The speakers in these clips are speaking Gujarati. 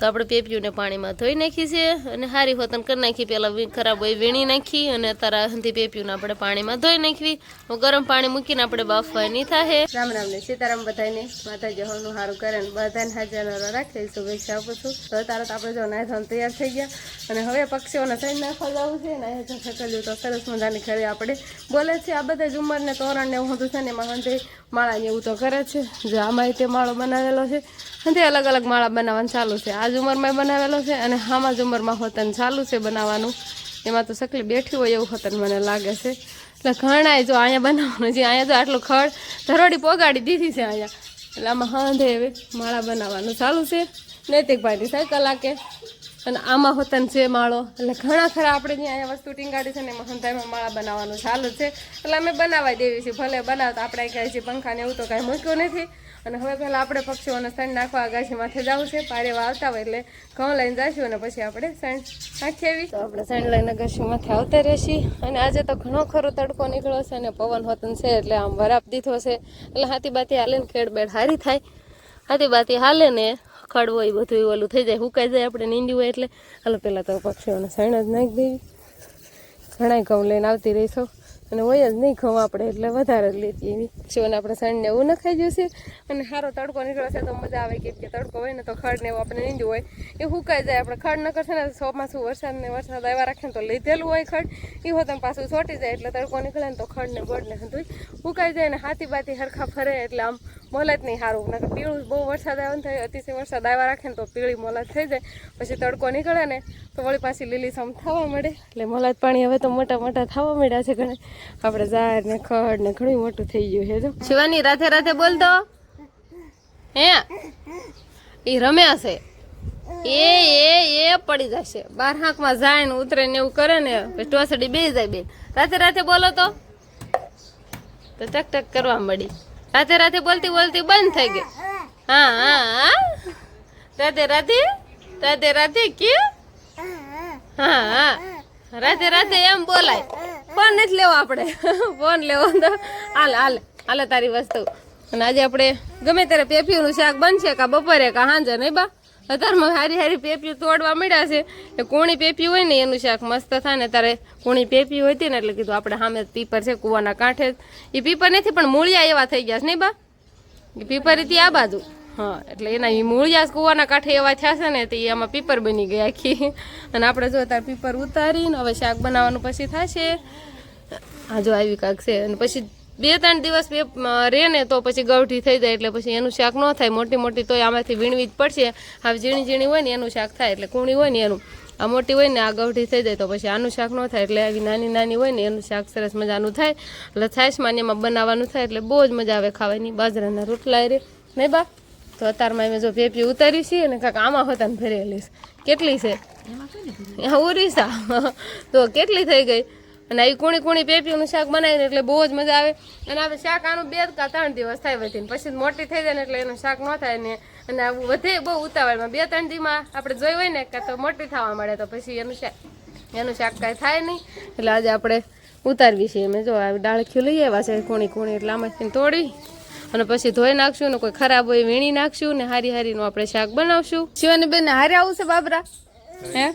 તો આપણે પેપ્યુંને પાણીમાં ધોઈ નાખી છે અને હારી હોતન કરી નાખી. પહેલાં ખરાબ હોય વીણી નાખી અને તારાથી પેપ્યુને આપણે પાણીમાં ધોઈ નાખવી. ગરમ પાણી મૂકીને આપણે બાફવાની થાય રામ રામ ને સીતારામ બધાને માતાજી જવાનું સારું કરે ને બધાને હાજર રાખે શુભેચ્છા આપું છું. તો આપણે જો નાય ધોન તૈયાર થઈ ગયા. અને હવે પક્ષીઓને સૈન નાખવા જવું છે. ને અહીંયા જો સકલ્યું તો સરસ મજાની ઘરે આપણે બોલે છે. આ બધા ઝુમ્મરને તોરણ ને એવું હતું છે ને એમાં માળા ને એવું તો કરે છે. જો આમાં તે માળો બનાવેલો છે. હંધે અલગ અલગ માળા બનાવવાનું ચાલુ છે. આ ઝુમરમાં બનાવેલો છે અને આમાં ઝુમરમાં હોતન ચાલુ છે બનાવવાનું. એમાં તો સકલી બેઠી હોય એવું હોતન મને લાગે છે. એટલે ઘણાય જો અહીંયા બનાવવાનું છે, અહીંયા જો આટલું ખડ ધરોડી પોગાડી દીધી છે અહીંયા. એટલે આમાં હાંધે હવે માળા બનાવવાનું ચાલુ છે. નૈતિકભાઈની સાયકલ લાગે અને આમાં હોતન છે માળો. એટલે ઘણા ખરા આપણે જ્યાં અહીંયા વસ્તુ ટીંગાડી છે ને એમાં હંધાઈમાં માળા બનાવવાનું ચાલુ છે. એટલે અમે બનાવી દેવી છીએ ભલે બનાવતા આપણે કહે છે પંખાને એવું તો કાંઈ મૂક્યું નથી. અને હવે પહેલાં આપણે પક્ષીઓને સણ નાખવા આગાશીમાંથી જવું છે પારેવા આવતા હોય એટલે ઘઉં લઈને જઈશું અને પછી આપણે સણ નાખી આવી તો આપણે સણ લઈને આગાશીમાંથી આવતા રહેશી. અને આજે તો ઘણો ખરો તડકો નીકળ્યો છે અને પવન હોતન છે, એટલે આમ વરાપ દીધો છે. એટલે હાથી બાતી હાલે ને ખેડ બેડ હારી થાય. હાથી બાતી હાલે ને ખડવો એ બધું એવું થઈ જાય. હુકાઈ જાય આપણે નીંદ્યું હોય એટલે. હાલો પહેલાં તો પક્ષીઓને સણ જ નાખી દેવી. ઘણા ઘઉં લઈને આવતી રહીશું. અને હોય જ નહીં ઘઉં આપણે, એટલે વધારે જ લેતી એવી. પક્ષીઓને આપણે સણને એવું નખાઈ જશે અને સારો તડકો નીકળ્યો છે તો મજા આવે કેમ કે તડકો હોય ને તો ખડ ને એવું આપણે નીંદ્યું હોય. એ હુકાઈ જાય, આપણે ખડ ન કરશે ને ચોમાસું વરસાદ ને વરસાદ આવ્યા રાખે ને તો લીધેલું હોય ખડ. એ હોતમ પાછું છોટી જાય એટલે તડકો નીકળે ને તો ખડ ને ગોળ ને બધું હુકાઈ જાય ને હાથી બાતી હરખા ફરે એટલે આમ મોલત નહીં સારું નકર પીળું બહુ વરસાદ આવ્યો ને થાય અતિશય વરસાદ આવ્યા રાખે ને તો પીળી મોલત થઈ જાય. પછી તડકો નીકળે ને તો વળી પાછી લીલી સમ થવા મળે. એટલે મોલાદ પાણી હવે તો મોટા મોટા થવા મળ્યા છે ઘણા. આપણે ઝાડ ને ખડ ને ઘણું મોટું થઈ ગયું છે, જો. શિવાની રાતે રાતે બોલતો હે? એ રમ્યા છે. એ એ એ પડી જશે. બાર હાંકમાં જાય ને ઉતરે ને એવું કરે ને ટોસડી બે જાય બેન. રાતે રાતે બોલો તો. તો ટક ટક કરવા મળી રાતે રાતે બોલતી બોલતી બંધ થઈ ગઈ. હા હા રાતે રાતે રાતે રાતે કે? હા હા. રાતે રાતે એમ બોલાય. ફોન નથી લેવો આપણે. ફોન લેવો તો. હાલ હાલ, હાલે તારી વસ્તુ. અને આજે આપણે ગમે ત્યારે પેપીનું શાક બનશે કા બપોરે કા સાંજે, નહીં બા? અત્યારમાં હારી હારી પેપીયું તોડવા મળ્યા છે. એ કોણી પેપી હોય ને એનું શાક મસ્ત થાય ને તારે કોણી પેપ્યું હોય ને એટલે કીધું આપણે સામે પીપર છે, કૂવાના કાંઠે. એ પીપર નથી, પણ મૂળિયા એવા થઈ ગયા છે, નહીં બા? પીપર હતી આ બાજુ. હા, એટલે એના એ મૂળિયા કૂવાના કાંઠે એવા થયા છે ને, તે એમાં પીપર બની ગયા આખી. અને આપણે જો અત્યારે પીપર ઉતારીને હવે શાક બનાવવાનું પછી થશે. હા જો આવી કાંક છે. અને પછી બે ત્રણ દિવસ બે રહે ને તો પછી ગવઠી થઈ જાય, એટલે પછી એનું શાક ન થાય. મોટી મોટી તોય આમાંથી વીણવી જ પડશે. હવે ઝીણી ઝીણી હોય ને એનું શાક થાય, એટલે કૂણી હોય ને એનું. આ મોટી હોય ને આ ગવઠી થઈ જાય તો પછી આનું શાક ન થાય, એટલે આવી નાની નાની હોય ને એનું શાક સરસ મજાનું થાય. એટલે છાશમાં ને એમાં બનાવવાનું થાય, એટલે બહુ જ મજા આવે ખાવાની. બાજરાના રોટલા રે. નહીં બા? તો અત્યારમાં મેં જો પેપી ઉતારી છે અને કાંક આમાં હોતાને ભરેલી છે. કેટલી છે? ઉરીસા તો કેટલી થઈ ગઈ? અને આવી કુણી કુણી પેપીનું શાક બનાવીને એટલે બહુ જ મજા આવે. અને હવે શાક આનું બે કા ત્રણ દિવસ થાય વધી પછી મોટી થઈ જાય ને એટલે એનું શાક ન થાય ને. અને આવું વધે બહુ ઉતાવળમાં. બે ત્રણ દીમાં આપણે જોઈ હોય ને કાં તો મોટી થવા મળે તો પછી એનું શાક એનું શાક કાંઈ થાય નહીં. એટલે આજે આપણે ઉતારવી છે. અમે જો આ ડાળખ્યું લઈ આવ્યા છે કુણી કુણી. એટલે આમાંથી તોડી અને પછી ધોઈ નાખશું ને કોઈ ખરાબ હોય વીણી નાખશું ને હારી હારીનું આપણે શાક બનાવશું. શિવાની બેન હારે આવું છે બાબરા? હે?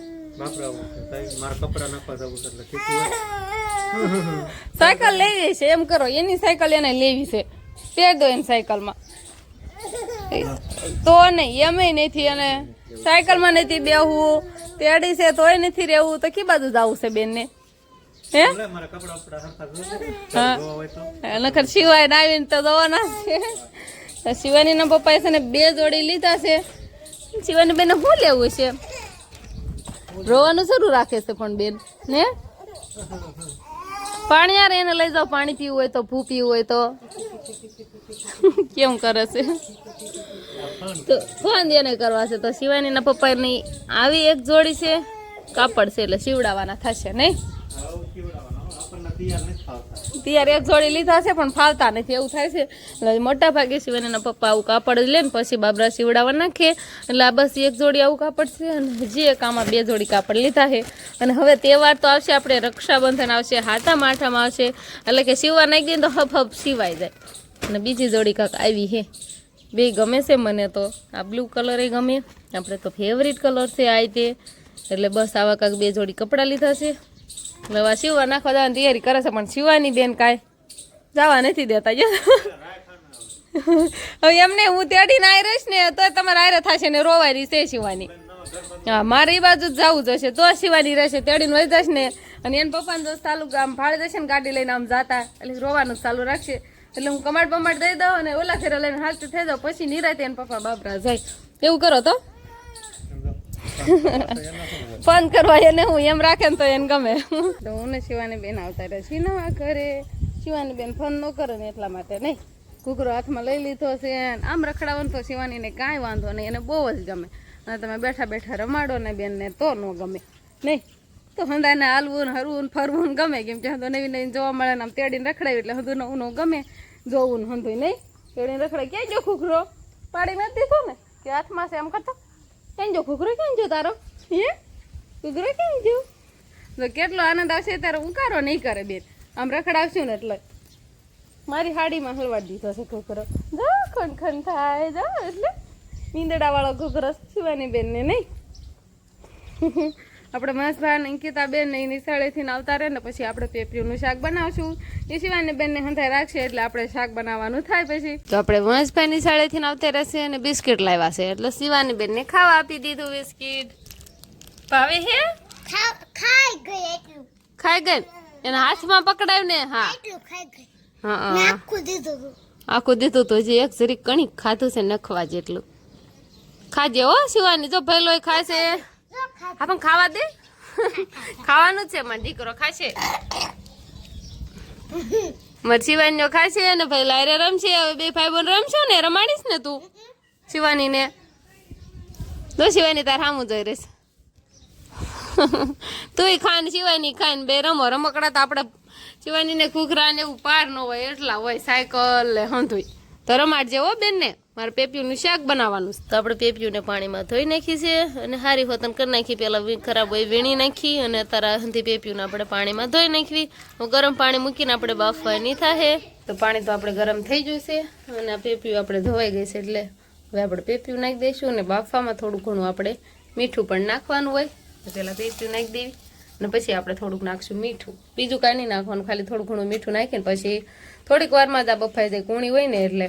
સાયકલ લેવી છે એમ કરો એની સાયકલ એને લેવી છે. પહેર દો એની સાયકલમાં. તો નહીં એમય નથી અને સાયકલમાં નથી બેહવું. તેડી છે તોય નથી રહેવું. તો કી બાજુ જવું છે બેનને? હે? નખર સિવાય આવીને તો જવાના છે. શિવાનીના પપ્પાએ છે ને બે જોડી લીધા છે. શિવાની બેને શું લેવું છે? રોવાનું શરૂ રાખે છે પણ બેન ને? પાણી યાર એને લઈ જાઓ પાણી પીવું હોય તો ભૂ પીવું હોય તો. કેમ કરે છે? તો ફોન એને કરવા છે. તો શિવાનીના પપ્પાની આવી એક જોડી છે. કાપડ છે એટલે સીવડાવવાના થશે નહીં? તૈયાર એક જોડી લીધા છે, પણ ફાવતા નથી. એવું થાય છે. એટલે મોટા ભાગે સિવાય એના પપ્પા આવું કાપડ જ લે ને પછી બાબરા સીવડાવવા નાખે. એટલે આ બસ એક જોડી આવું કાપડ છે અને હજી એક આમાં બે જોડી કાપડ લીધા છે. અને હવે તહેવાર તો આવશે, આપણે રક્ષાબંધન આવશે હાથા માઠામાં આવશે. એટલે કે સીવવા નાખી દઈએ તો હફ હપ સીવાઈ જાય. અને બીજી જોડી કાંક આવી છે. બે ગમે છે મને તો. આ બ્લુ કલર એ ગમે. આપણે તો ફેવરિટ કલર છે આ તે એટલે બસ આવા કાંક બે જોડી કપડાં લીધા છે. આ સીવવા નાખવા જવાની તૈયારી કરે છે, પણ સીવાની બેન કાંઈ જવા નથી દેતા, જો. હવે એમને હું તેડીને આવી રહીશ ને તો તમારે આયરે થશે ને રોવાની છે શિવાની. હા, મારે એ બાજુ જ જવું જશે તો શિવાની રહેશે, તેડીને વહી જશે ને. અને એને પપ્પાને જો ચાલુ આમ ફાળી જશે ને ગાડી લઈને આમ જાતા, એટલે રોવાનું ચાલુ રાખશે. એટલે હું કમાડ બમાડ દઈ દઉં અને ઓલા ફેરા લઈને હાલતું થઈ જાઉં, પછી નિરાતે એને પપ્પા બાબરા જાય. એવું કરો તો. ફોન કરવા એને હું એમ રાખે ને તો એને ગમે. તો હું ને શિવાની બેન આવતા રહે છે નવા ઘરે. શિવાની બેન ફોન ન કરે ને એટલા માટે નહીં. કુકરો હાથમાં લઈ લીધો છે આમ રખડાવવાનું તો શિવાનીને કાંઈ વાંધો નહીં. એને બહુ જ ગમે. અને તમે બેઠા બેઠા રમાડો ને બેનને તો ન ગમે. નહીં. તો હંદાને હાલવું ને હરવું ને ફરવું ને ગમે. કેમ કે હંધો નવી નવી જોવા મળે ને આમ તેડીને રખડાવી એટલે હંધું નવું ગમે. જોવું ને હંધું નહીં. તેડીને રખડાવી ક્યાં જો કુકરો પાડી મેં દીધો ને. કે હાથમાં છે એમ કરતો. ક્યાં જો કુકરો ક્યાં જો તારો? હે? કુકરો કેમ જો? કેટલો આનંદ આવશે ત્યારે ઉકારો નહીં કરે બેન. આમ રખડાવશું ને એટલે. મારી હાડીમાં હલવાડી દીધો છે ઘૂઘરો. જો ખન ખન થાય, જો એટલે. મીંદડા ઘૂઘરો શિવાની બેનને નહીં. આપણે મહેશભાઈ અંકિતા બેન ને એની શાળેથી આવતા રહે ને પછી આપણે પેપરીનું શાક બનાવશું. એ શિવાની બેનને હંધાઈ રાખશે એટલે આપણે શાક બનાવવાનું થાય પછી. તો આપણે મહેશભાઈની શાળેથી આવતા રહેશે અને બિસ્કિટ લાવ્યા છે. એટલે શિવાની બેનને ખાવા આપી દીધું બિસ્કિટ. ભાવે હે? ખાઈ ગઈ એટલું. ખાઈ ગઈ? એના હાથમાં પકડાયું ને? હા. એટલું ખાઈ ગઈ. હા આખું દીધું તું આખું દીધું તો હજી એક જરીક કણીક ખાધું છે નખવા જેટલું. ખાજે હો શિવાની જો ભાઈ ખાશે. જો હા પણ ખાવા દે. ખાવાનું જ છે મારો દીકરો ખાશે. મારી શિવાની ખાશે અને ભાઈ લારે રમશે. હવે બે ભાઈ બોન રમશો ને રમાડીશ ને તું શિવાની ને તો શિવાની તાર સામું જોઈ રહીશ. તુંય ખાન શિવાની ખાઈને બે રમો, રમકડા તો આપણે શિવાની ને ઘૂઘરા ને એવું પાર ન હોય, એટલા હોય, સાયકલ ને હંધુય. તો રમાડજે હો બેન ને મારે પેપ્યુનું શાક બનાવવાનું તો આપણે પેપ્યુને પાણીમાં ધોઈ નાખી છે અને હારી હોતન કરી નાખી. પહેલાં ખરાબ હોય વીણી નાખી અને તારા હંધી પેપ્યુને આપણે પાણીમાં ધોઈ નાખવી. હું ગરમ પાણી મૂકીને આપણે બાફવાની થાય તો પાણી તો આપણે ગરમ થઈ છે અને આ પેપ્યું આપણે ધોવાઈ ગઈ છે એટલે હવે આપણે પેપ્યું નાખી દઈશું અને બાફવામાં થોડું ઘણું આપણે મીઠું પણ નાખવાનું હોય. તો પહેલાં પેપ્યું નાખી દેવી અને પછી આપણે થોડુંક નાખશું મીઠું. બીજું કાંઈ નહીં નાખવાનું, ખાલી થોડું ઘણું મીઠું નાખીને પછી થોડીક વારમાં જ આ બફાઈ જાય. કૂણી હોય ને એટલે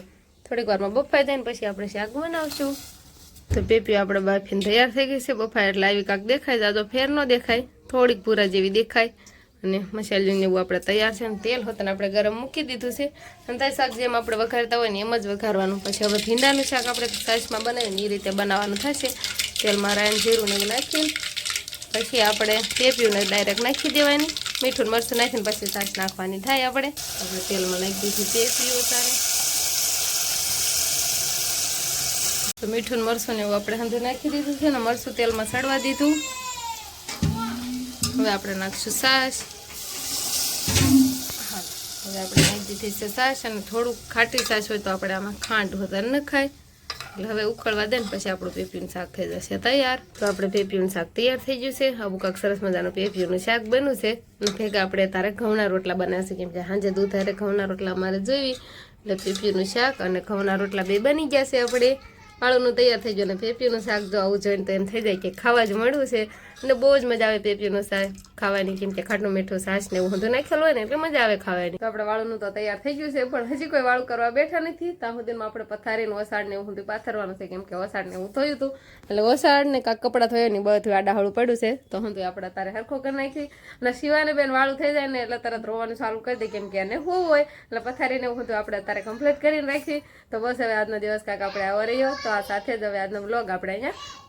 થોડીક વારમાં બફાઈ જાય ને પછી આપણે શાક બનાવશું. તો પેપી આપણે બાફીને તૈયાર થઈ ગઈ છે. બફાય એટલે આવી કાંક દેખાય જાજો ફેર ન દેખાય. થોડીક પૂરા જેવી દેખાય. અને મસાલીને એવું આપણે તૈયાર છે. અને તેલ હોતને આપણે ગરમ મૂકી દીધું છે. અને તાઈ શાક જેમ આપણે વઘારતા હોય ને એમ જ વઘારવાનું. પછી હવે ભીંડાનું શાક આપણે સાઈઝમાં બનાવીને એ રીતે બનાવવાનું થશે. તેલમાં રાયણ જીરું ને નાખીને પછી આપણે પેપીને ડાયરેક્ટ નાખી દેવાની. મીઠું મરચું નાખીને પછી છાશ નાખવાની થાય આપણે. આપણે તેલમાં નાખી દીધું પીવું ઉતારે તો મીઠું મરસું ને એવું આપણે હંધે નાખી દીધું છે ને મરચું તેલમાં સડવા દીધું. હવે આપણે નાખશું સાસ. હવે આપણે નાખી દીધી છે સાસ અને થોડુંક ખાટી સાસ હોય તો આપણે આમાં ખાંડ વધારે ન ખાય. એટલે હવે ઉકળવા દે ને પછી આપણું પેપીનું શાક થઈ જશે તૈયાર. તો આપણે પેપીનું શાક તૈયાર થઈ ગયું છે. આવું કાંક સરસ મજાનું પેપ્યુનું શાક બન્યું છે. ભેગા આપણે તારે ઘઉંના રોટલા બનાવશે. કેમ કે સાંજે દૂધ હારે ઘઉંના રોટલા અમારે જોઈ એટલે પેપ્યુનું શાક અને ઘઉંના રોટલા બે બની ગયા છે આપણે. આળુનું તૈયાર થઈ ગયું અને પેપ્યુનું શાક જો આવું જોઈને તો એમ થઈ જાય કે ખાવા જ મળ્યું છે. અને બહુ જ મજા આવે પેપીનું શાક ખાવાની, કેમ કે ખાટું મીઠું છાશ ને એવું બધું નાખેલું હોય ને એટલે મજા આવે ખાવાની. તો આપણે વાળનું તો તૈયાર થઈ ગયું છે, પણ હજી કોઈ વાળું કરવા બેઠા નથી. ત્યાં સુધીમાં આપણે પથારીને ઓસાડ ને એવું બધું પાથરવાનું છે, કેમ કે ઓસાડ ને એવું થયું હતું. એટલે વસાડ ને કાંક કપડાં થયો ને બધું આડાહળું પડ્યું છે. તો હું આપણે તારે હરખો કરી નાખી. અને શિવાને બેન વાળું થઈ જાય ને એટલે તરત રોવાનું ચાલુ કરી દે, કેમ કે એને હું હોય. એટલે પથારીને એવું બધું આપણે તારે કમ્પ્લીટ કરીને રાખી. તો બસ હવે આજનો દિવસ કાંક આપણે આવો રહ્યો. તો આ સાથે જ હવે આજનો બ્લોગ આપણે અહીંયા